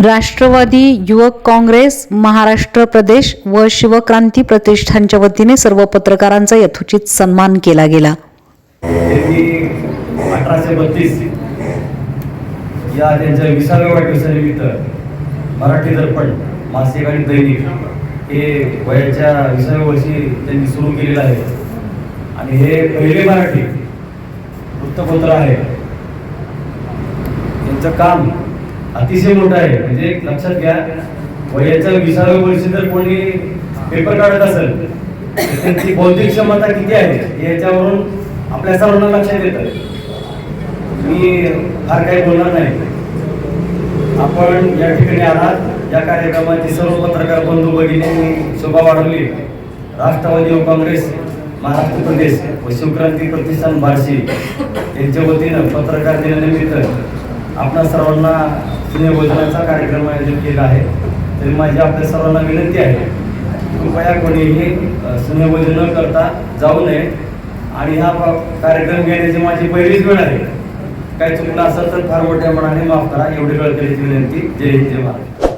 राष्ट्रवादी युवक काँग्रेस महाराष्ट्र प्रदेश व शिवक्रांती प्रतिष्ठानच्या वतीने सर्व पत्रकारांचा यथोचित सन्मान केला गेला. अठराशे बत्तीस या त्यांच्या विसाव्या वाढदिवसानिमित्त मराठी दर्पण मासिक आणि दैनिक हे वयाच्या विसाव्या वर्षी त्यांनी सुरू केलेलं आहे. आणि हे पहिले मराठी वृत्तपत्र आहे. त्यांचं काम अतिशय मोठा आहे. म्हणजे एक लक्षात घ्या वयाच्या विसाव्या वर्षी जर कोणी पेपर काढत असेल त्यांची बौद्धिक क्षमता किती आहे? याच्यावरून आपल्या सर्वांना लक्षात येतं. मी फार काही बोलणार नाही. आपण या ठिकाणी आलात या कार्यक्रमाची सर्व पत्रकार बंधू भगिनींनी शोभा वाढवली. राष्ट्रवादी युवक काँग्रेस महाराष्ट्र प्रदेश व शिवक्रांती प्रतिष्ठान बार्शी यांच्या वतीनं पत्रकार दिनानिमित्त आपणा सर्वांना स्नेहभोजनाचा कार्यक्रम आयोजित केला आहे. तरी माझी आपल्या सर्वांना विनंती आहे कृपया कोणीही स्नेहभोजन न करता जाऊ नये. आणि हा कार्यक्रम घेण्याची माझी पहिलीच वेळ आहे. काही चुकलं असेल तर फार मोठ्या मनाने माफ करा. एवढी वेळ केल्याची विनंती. जय हिंद जय महाराज